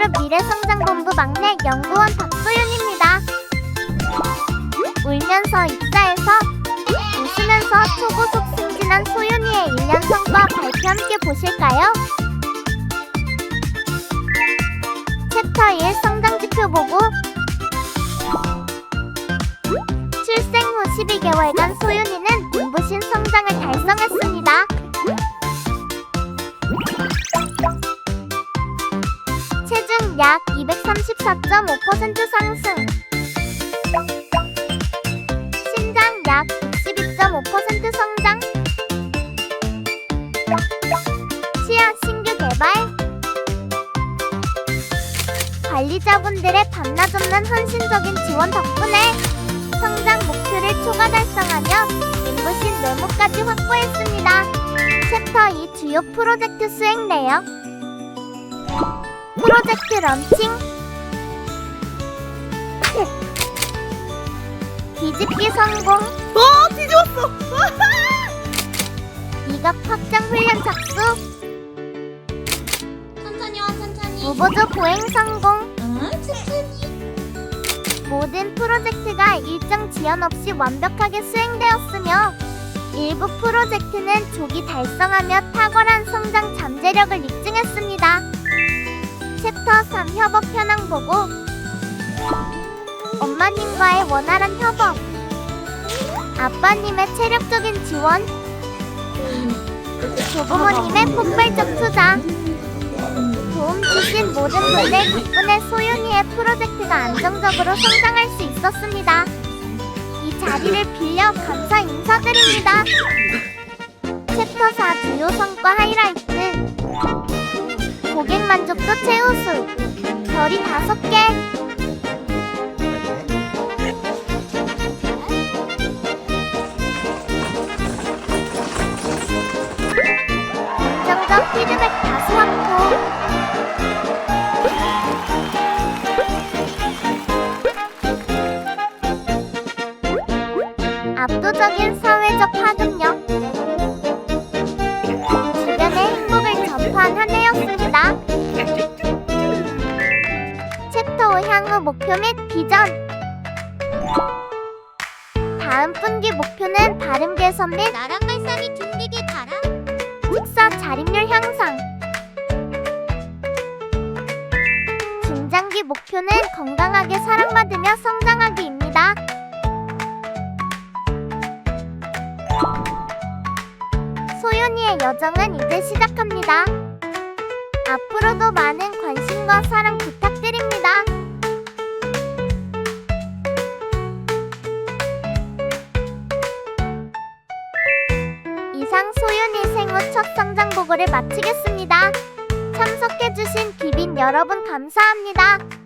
그룹 미래성장본부 막내 연구원 박소윤입니다. 울면서 입사해서 웃으면서 초고속 승진한 소윤이의 1년 성과 발표 함께 보실까요? 챕터 1 성장지표 보고 출생 후 12개월간 소윤이는 눈부신 성장을 달성했습니다. 약 234.5% 상승. 신장 약62.5% 성장. 치아 신규 개발. 관리자분들의 밤낮 없는 헌신적인 지원 덕분에 성장 목표를 초과 달성하며 눈부신 외모까지 확보했습니다. 챕터 2 주요 프로젝트 수행 내역 프로젝트 런칭? 뒤집기 성공. 어 뒤집었어. 이각 확장 훈련 착수. 천천히 와 천천히. 무보조 보행 성공. 응 천천히. 모든 프로젝트가 일정 지연 없이 완벽하게 수행되었으며 일부 프로젝트는 조기 달성하며 탁월한 성장 잠재력을 입증했습니다. 챕터 3 협업 현황 보고. 엄마님과의 원활한 협업. 아빠님의 체력적인 지원. 조부모님의 폭발적 투자. 도움 주신 모든 분들 덕분에 소윤이의 프로젝트가 안정적으로 성장할 수 있었습니다. 이 자리를 빌려 감사 인사드립니다. 챕터 4 주요 성과 하이라이트 만족도 최우수. 별이 5개. 긍정적 피드백 다수 확보. 압도적인 사회적 파급 챕터 5 향후 목표 및 비전 다음 분기 목표는 발음 개선 및 나랑 발상이 둥리게 달아 식사 자립률 향상 중장기 목표는 건강하게 사랑받으며 성장하기입니다. 소윤이의 여정은 이제 시작합니다. 앞으로도 많은 관심과 사랑 부탁드립니다. 성장 보고를 마치겠습니다. 참석해주신 기빈 여러분 감사합니다.